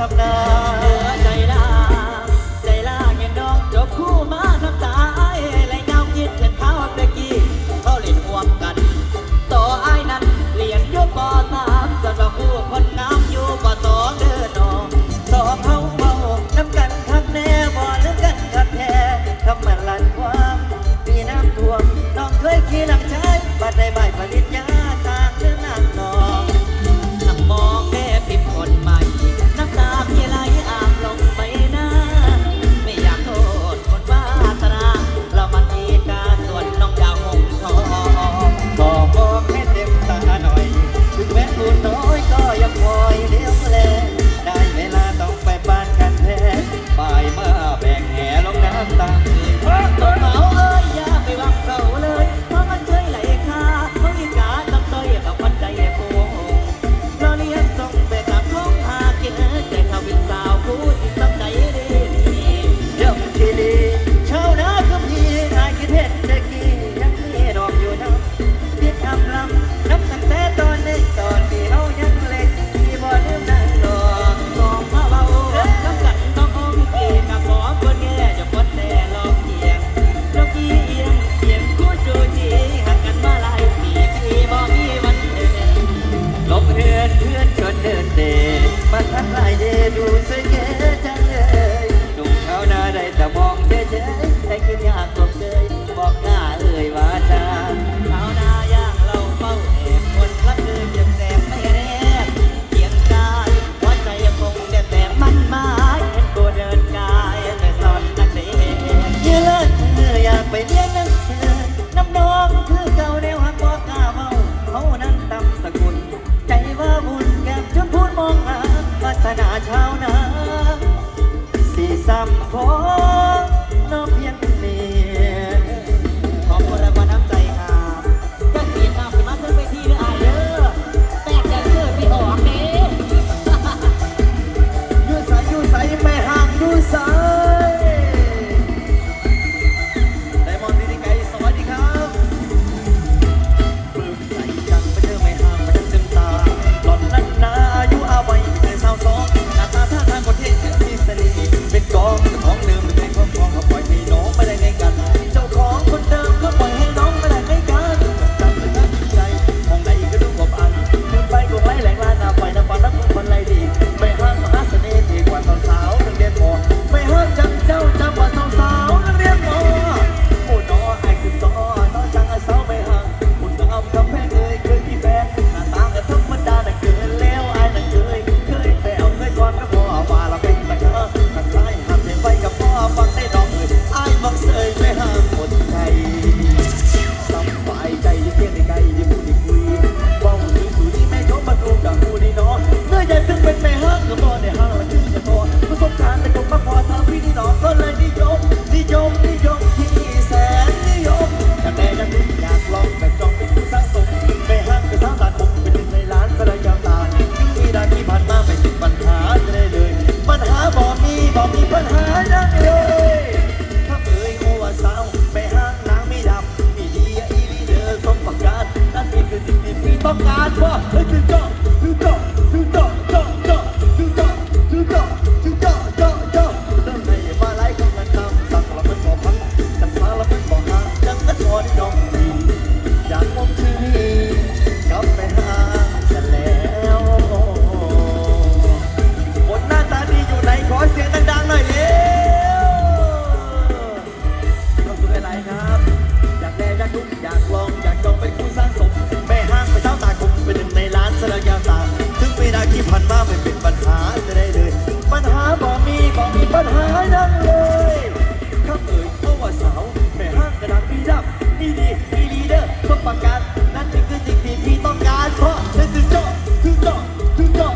ทำนา นาชาวนาสีซ้ำพอ ปัาเลยถ้อ่วาสาวไปห้างนางไม่ดับมีดีอีลีเดอสมประการนั่คือสิ่พี่ต้องการว่าเฮ้ยคือจ้อ 든다